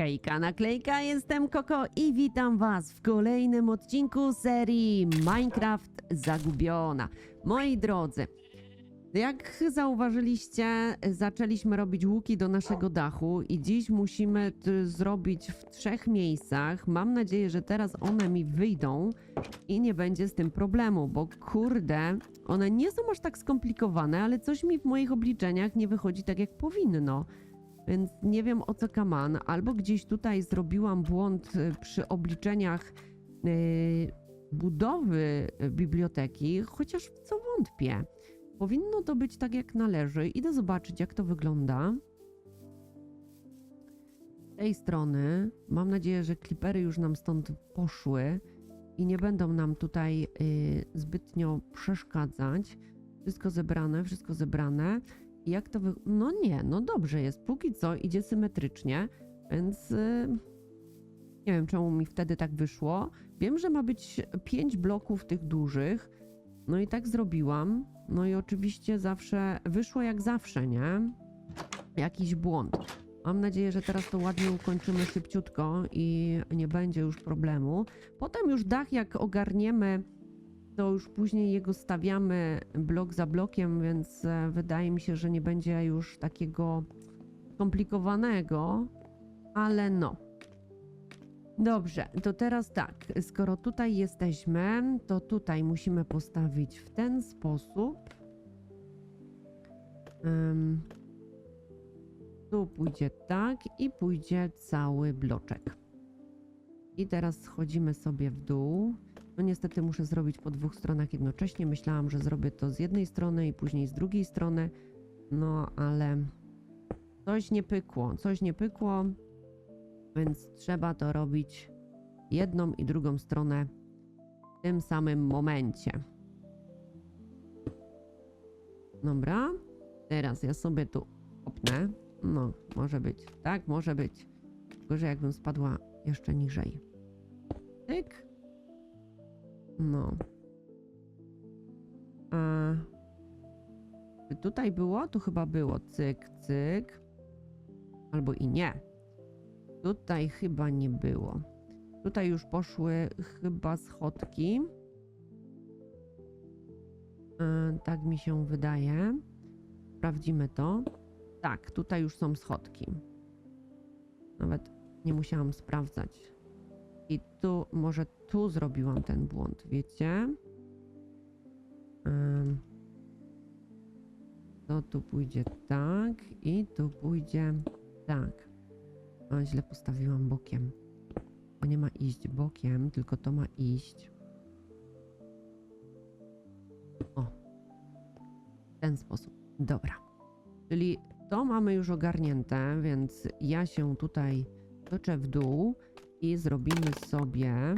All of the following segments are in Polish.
Hejka, naklejka, jestem Koko i witam Was w kolejnym odcinku serii Minecraft Zagubiona. Moi drodzy, jak zauważyliście, zaczęliśmy robić łuki do naszego dachu i dziś musimy zrobić w trzech miejscach. Mam nadzieję, że teraz one mi wyjdą i nie będzie z tym problemu, bo kurde, one nie są aż tak skomplikowane, ale coś mi w moich obliczeniach nie wychodzi tak jak powinno. Więc nie wiem o co kaman. Albo gdzieś tutaj zrobiłam błąd y, przy obliczeniach y, budowy y, biblioteki, chociaż w co wątpię. Powinno to być tak jak należy. Idę zobaczyć jak to wygląda. Z tej strony mam nadzieję, że klipery już nam stąd poszły i nie będą nam tutaj zbytnio przeszkadzać. Wszystko zebrane, wszystko zebrane. Jak to wy... No nie, no dobrze jest. Póki co idzie symetrycznie, więc y, nie wiem czemu mi wtedy tak wyszło. Wiem, że ma być pięć bloków tych dużych. No i tak zrobiłam. No i oczywiście zawsze wyszło jak zawsze, nie? Jakiś błąd. Mam nadzieję, że teraz to ładnie ukończymy szybciutko i nie będzie już problemu. Potem już dach jak ogarniemy to już później jego stawiamy blok za blokiem, więc e, wydaje mi się, że nie będzie już takiego komplikowanego, ale no. Dobrze, to teraz tak, skoro tutaj jesteśmy, to tutaj musimy postawić w ten sposób. Em, tu pójdzie tak i pójdzie cały bloczek. I teraz schodzimy sobie w dół. No niestety muszę zrobić po dwóch stronach jednocześnie. Myślałam, że zrobię to z jednej strony i później z drugiej strony. No ale coś nie pykło, coś nie pykło, więc trzeba to robić jedną i drugą stronę w tym samym momencie. Dobra, teraz ja sobie tu opnę. No, może być. Tak, może być. Tylko, że jakbym spadła jeszcze niżej. Tyk. No. A... Czy tutaj było? Tu chyba było. Cyk, cyk. Albo i nie. Tutaj chyba nie było. Tutaj już poszły chyba schodki. E, tak mi się wydaje. Sprawdzimy to. Tak, tutaj już są schodki. Nawet nie musiałam sprawdzać. I tu, może tu zrobiłam ten błąd, wiecie? To tu pójdzie tak i tu pójdzie tak. O, źle postawiłam bokiem. Bo nie ma iść bokiem, tylko to ma iść. O. W ten sposób. Dobra. Czyli to mamy już ogarnięte, więc ja się tutaj toczę w dół i zrobimy sobie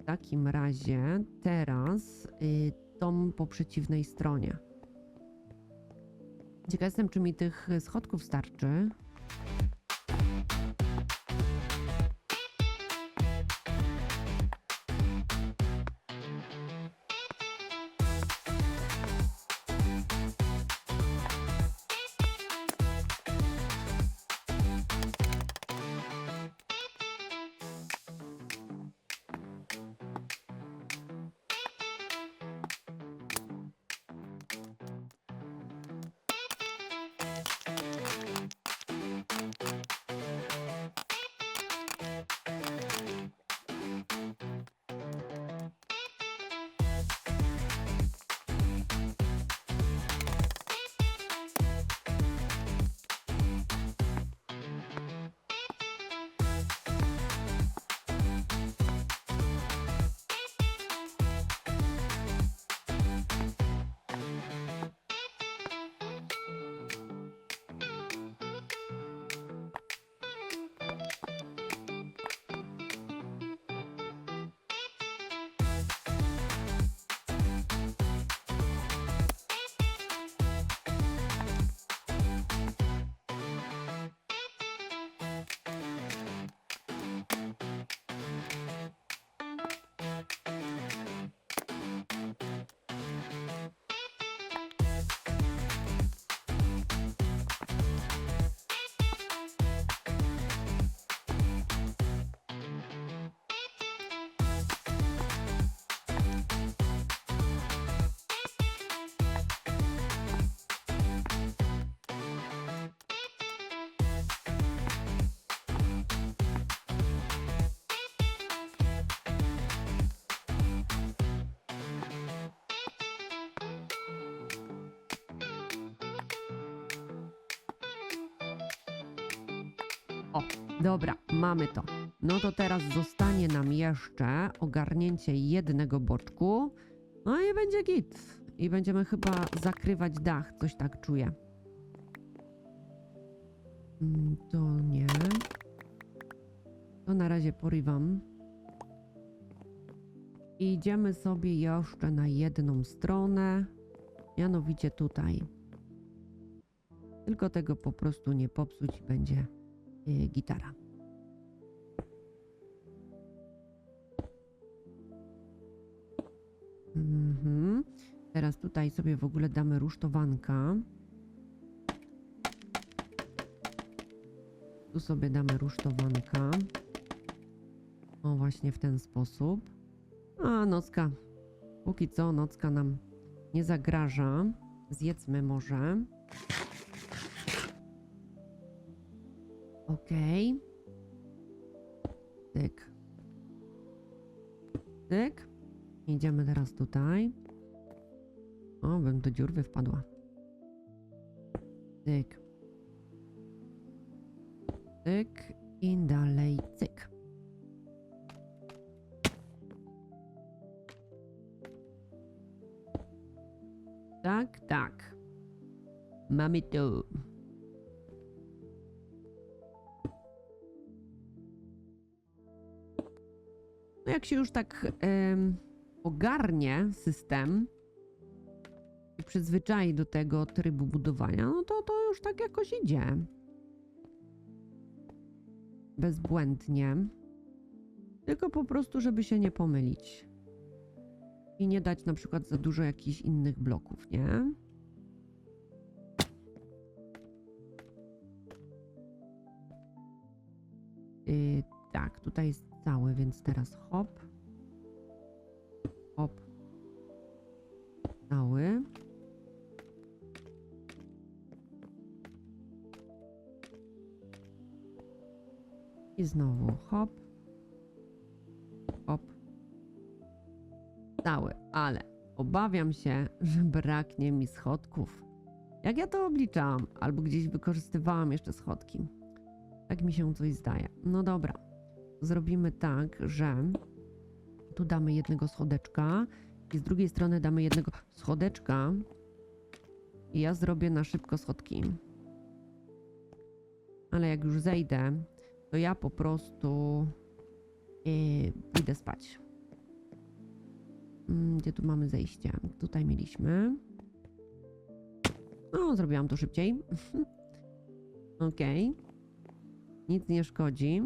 w takim razie teraz y, tą po przeciwnej stronie. Ciekaw jestem, czy mi tych schodków starczy. O, dobra, mamy to. No to teraz zostanie nam jeszcze ogarnięcie jednego boczku. No i będzie git. I będziemy chyba zakrywać dach, coś tak czuję. Mm, To nie. To na razie porywam. I idziemy sobie jeszcze na jedną stronę, mianowicie tutaj. Tylko tego po prostu nie popsuć i będzie gitara. Mhm. Teraz tutaj sobie w ogóle damy rusztowanka. Tu sobie damy rusztowanka. O, właśnie w ten sposób. A, nocka. Póki co nocka nam nie zagraża. Zjedzmy może. Okej. Tyk. Tyk. Idziemy teraz tutaj. O, bym do dziurwy wpadła. Tyk. Tyk. I dalej cyk. Tak, tak. Mamy to. Jak się już tak em, ogarnie system i przyzwyczai do tego trybu budowania, no to to już tak jakoś idzie. Bezbłędnie. Tylko po prostu, żeby się nie pomylić. I nie dać na przykład za dużo jakichś innych bloków, nie? Yy, tak, tutaj jest cały, więc teraz hop. Hop. Cały. I znowu hop. Hop. Cały, ale obawiam się, że braknie mi schodków. Jak ja to obliczałam, albo gdzieś wykorzystywałam jeszcze schodki. Tak mi się coś zdaje. No dobra. Zrobimy tak, że tu damy jednego schodeczka i z drugiej strony damy jednego schodeczka i ja zrobię na szybko schodki. Ale jak już zejdę, to ja po prostu yy, pójdę spać. Mm, Gdzie tu mamy zejście? Tutaj mieliśmy. No, zrobiłam to szybciej. Okej. Nic nie szkodzi.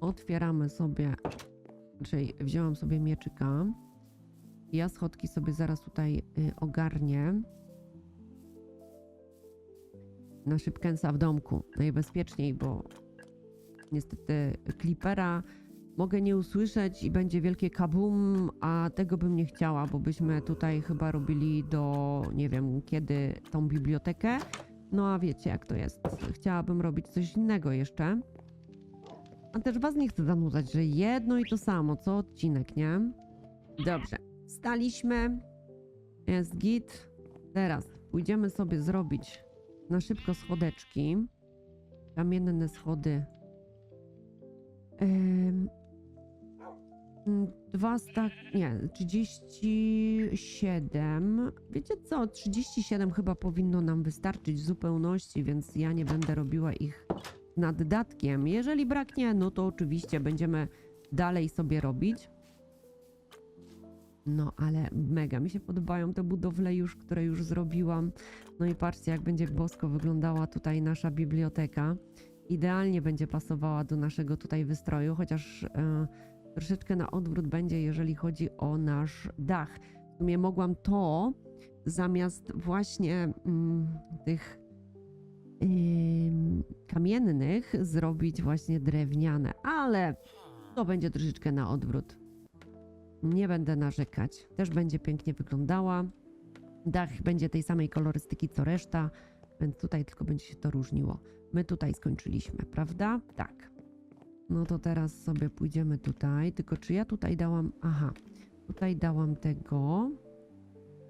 Otwieramy sobie, czyli wzięłam sobie mieczyka. Ja schodki sobie zaraz tutaj y, ogarnię. Na szybkęsa w domku. Najbezpieczniej, bo niestety klipera mogę nie usłyszeć i będzie wielkie kabum, a tego bym nie chciała, bo byśmy tutaj chyba robili do nie wiem kiedy tą bibliotekę. No a wiecie jak to jest. Chciałabym robić coś innego jeszcze. A też was nie chcę zanudzać, że jedno i to samo, co odcinek, nie? Dobrze. Staliśmy. Jest git. Teraz pójdziemy sobie zrobić na szybko schodeczki. Kamienne schody. Mm, Dwa stak, nie, 37. Wiecie co, 37 chyba powinno nam wystarczyć w zupełności, więc ja nie będę robiła ich nad datkiem. Jeżeli braknie, no to oczywiście będziemy dalej sobie robić. No, ale mega mi się podobają te budowle już, które już zrobiłam. No i patrzcie, jak będzie bosko wyglądała tutaj nasza biblioteka. Idealnie będzie pasowała do naszego tutaj wystroju, chociaż e, troszeczkę na odwrót będzie, jeżeli chodzi o nasz dach. W sumie mogłam to zamiast właśnie mm, tych kamiennych zrobić właśnie drewniane, ale to będzie troszeczkę na odwrót. Nie będę narzekać. Też będzie pięknie wyglądała. Dach będzie tej samej kolorystyki co reszta, więc tutaj tylko będzie się to różniło. My tutaj skończyliśmy, prawda? Tak. No to teraz sobie pójdziemy tutaj. Tylko czy ja tutaj dałam. Aha, tutaj dałam tego.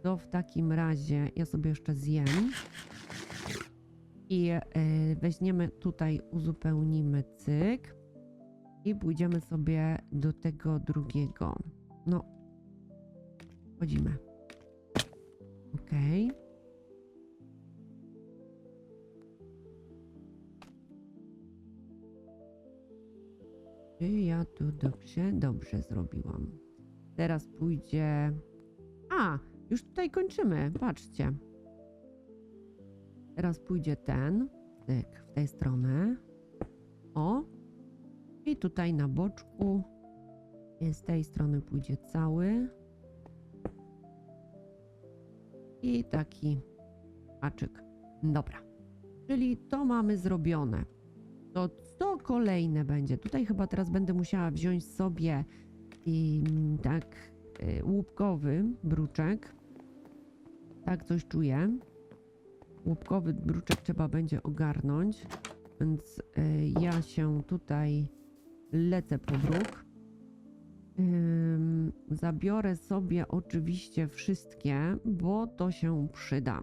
To w takim razie ja sobie jeszcze zjem. I e, weźmiemy tutaj, uzupełnimy cyk i pójdziemy sobie do tego drugiego. No, wchodzimy. Okej. Czy ja tu dobrze? Dobrze zrobiłam. Teraz pójdzie... A, już tutaj kończymy, patrzcie. Teraz pójdzie ten, tyk, w tej stronę. O. I tutaj na boczku. Z tej strony pójdzie cały. I taki haczyk. Dobra. Czyli to mamy zrobione. To co kolejne będzie? Tutaj chyba teraz będę musiała wziąć sobie i tak y, łupkowy bruczek. Tak coś czuję. Łupkowy bruczek trzeba będzie ogarnąć, więc y, ja się tutaj lecę po bruk. Zabiorę sobie oczywiście wszystkie, bo to się przyda.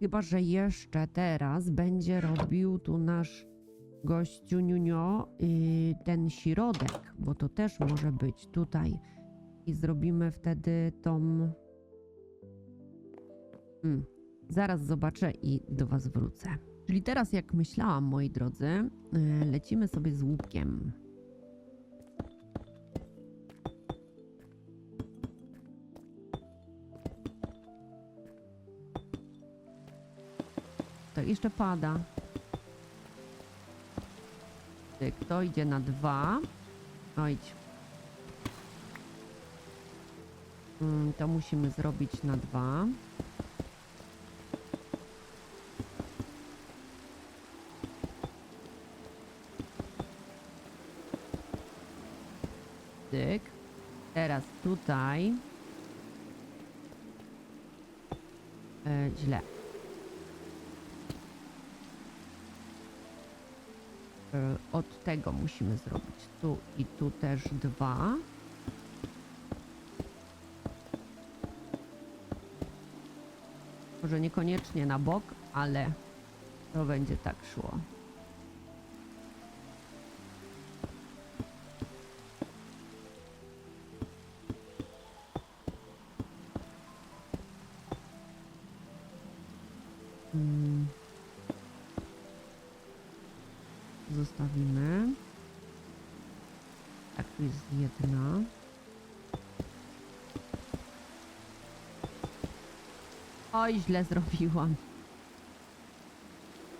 Chyba, że jeszcze teraz będzie robił tu nasz gościu Niunio y, ten środek, bo to też może być tutaj. I zrobimy wtedy tą... Hmm, zaraz zobaczę i do Was wrócę. Czyli teraz, jak myślałam, moi drodzy, y, lecimy sobie z łupkiem. To jeszcze pada. Tyk, to idzie na dwa. Ojdź. Mm, to musimy zrobić na dwa. Tyk. Teraz tutaj. E, źle. E, od tego musimy zrobić tu i tu też dwa. Może niekoniecznie na bok, ale to będzie tak szło. Oj, źle zrobiłam.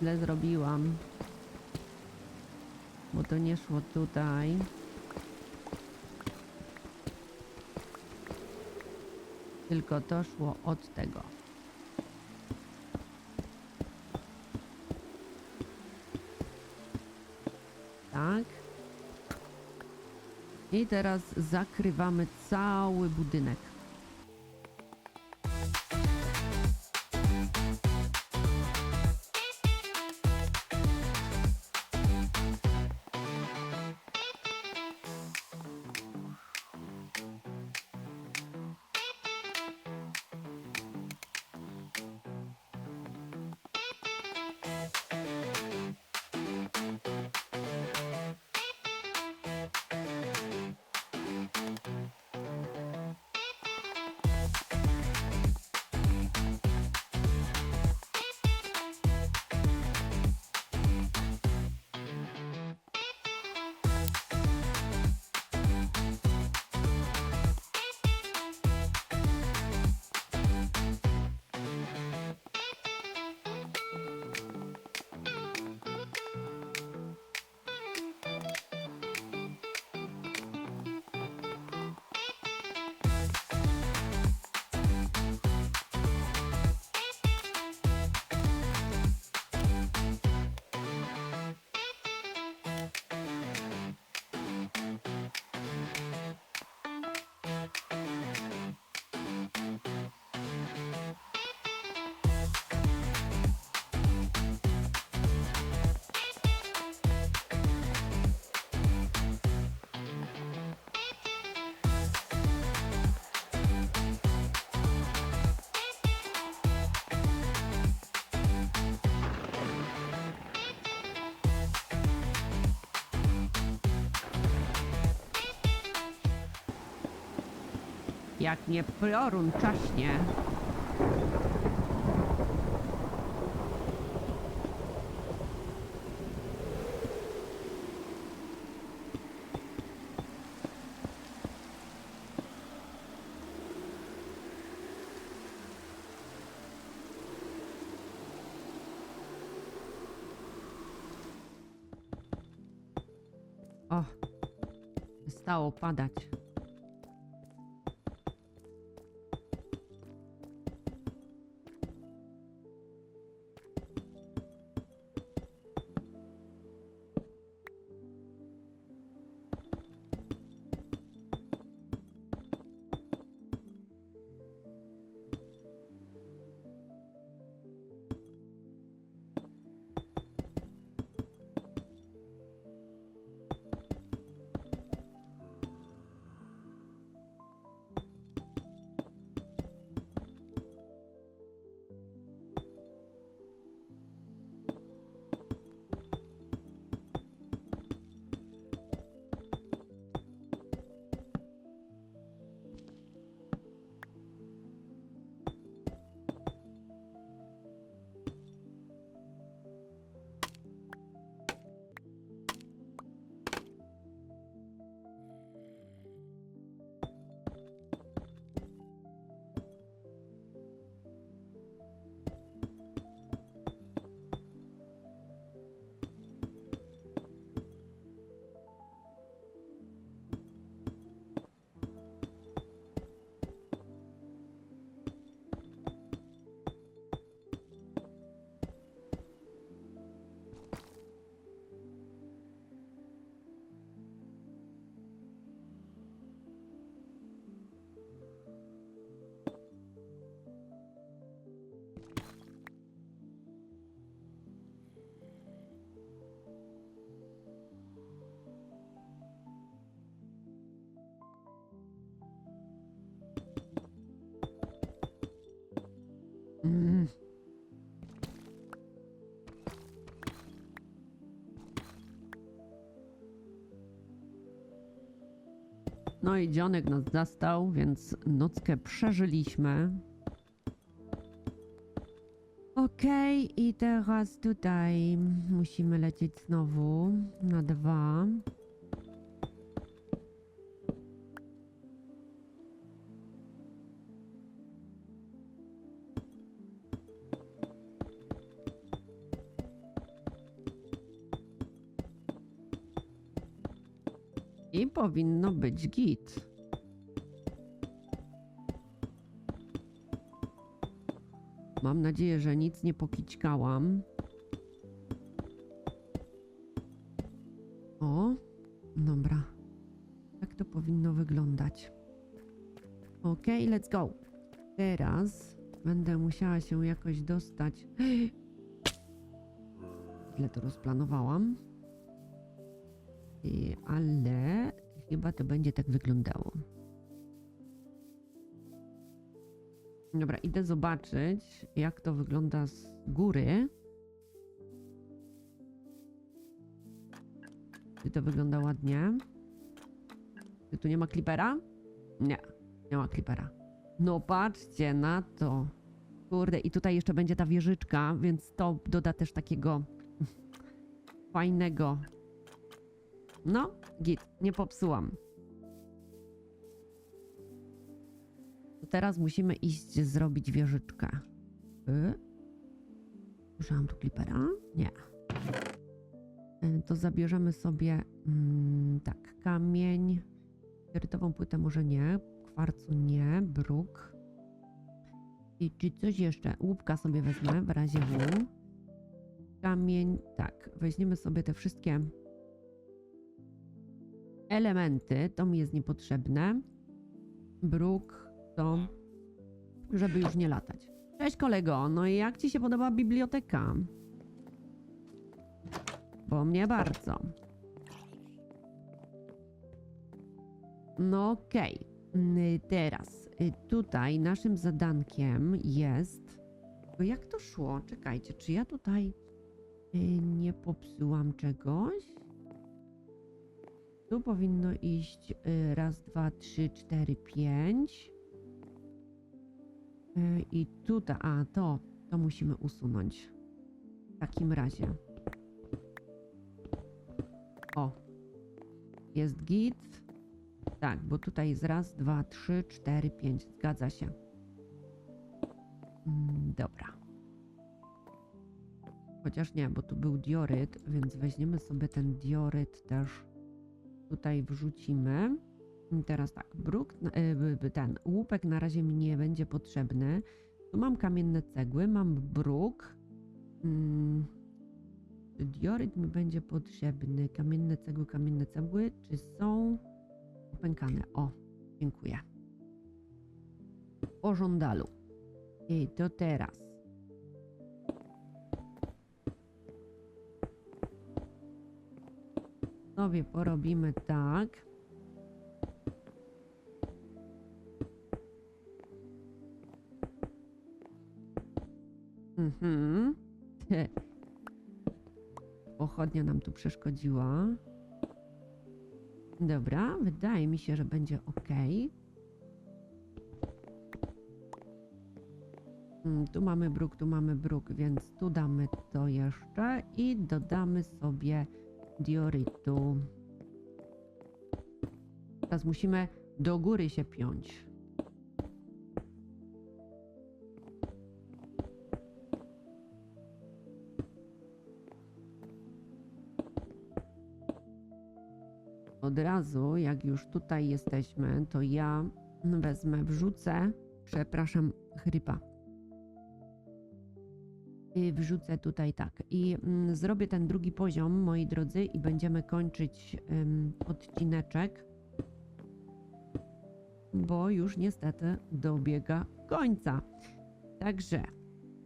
Źle zrobiłam. Bo to nie szło tutaj. Tylko to szło od tego. Tak. I teraz zakrywamy cały budynek. Jak nie piorun czaśnie. O, stało padać. No i dzionek nas zastał, więc nockę przeżyliśmy. Okej, i teraz tutaj musimy lecieć znowu na dwa. Powinno być git. Mam nadzieję, że nic nie pokićkałam. O, dobra. Tak to powinno wyglądać. Ok, let's go. Teraz będę musiała się jakoś dostać. Źle to rozplanowałam. I- ale chyba to będzie tak wyglądało. Dobra, idę zobaczyć, jak to wygląda z góry. Czy to wygląda ładnie? Czy tu nie ma klipera? Nie, nie ma klipera. No patrzcie na to. Kurde, i tutaj jeszcze będzie ta wieżyczka, więc to doda też takiego fajnego no, git, nie popsułam. To teraz musimy iść zrobić wieżyczkę. Y? Użyłam tu klipera? Nie. Y, To zabierzemy sobie mm, tak, kamień. Erytową płytę może nie, kwarcu nie, bruk. I czy coś jeszcze? Łupka sobie wezmę w razie W. Kamień, tak, weźmiemy sobie te wszystkie elementy, to mi jest niepotrzebne. Bruk, to, żeby już nie latać. Cześć kolego, no i jak ci się podoba biblioteka? Bo mnie bardzo. No okej. Mm, Teraz tutaj naszym zadankiem jest. Jak to szło? Czekajcie, czy ja tutaj y, nie popsułam czegoś? Tu powinno iść y, raz, dwa, trzy, cztery, pięć. Y, I tutaj, a to, to musimy usunąć. W takim razie. O. Jest git. Tak, bo tutaj jest raz, dwa, trzy, cztery, pięć. Zgadza się. Mm, dobra. Chociaż nie, bo tu był dioryt, więc weźmiemy sobie ten dioryt też tutaj wrzucimy. Teraz tak, bruk, y, ten łupek na razie mi nie będzie potrzebny. Tu mam kamienne cegły, mam bruk. Mm, czy dioryt mi będzie potrzebny? Kamienne cegły, kamienne cegły. Czy są upękane? O, dziękuję. O żądalu. I to teraz. Sobie porobimy tak. Mhm. Pochodnia nam tu przeszkodziła. Dobra, wydaje mi się, że będzie ok. Mm, Tu mamy bruk, tu mamy bruk, więc tu damy to jeszcze i dodamy sobie diorytu. Teraz musimy do góry się piąć. Od razu, jak już tutaj jesteśmy, to ja wezmę, wrzucę, przepraszam, chrypa. Wrzucę tutaj tak. I mm, zrobię ten drugi poziom, moi drodzy, i będziemy kończyć odcineczek, bo już niestety dobiega końca. Także,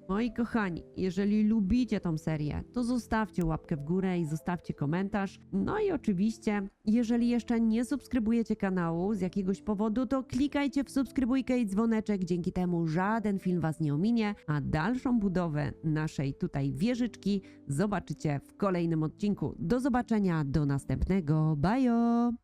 moi kochani, jeżeli lubicie tą serię, to zostawcie łapkę w górę i zostawcie komentarz. No i oczywiście, jeżeli jeszcze nie subskrybujecie kanału z jakiegoś powodu, to klikajcie w subskrybujkę i dzwoneczek, dzięki temu żaden film Was nie ominie, a dalszą budowę naszej tutaj wieżyczki zobaczycie w kolejnym odcinku. Do zobaczenia, do następnego, bajo!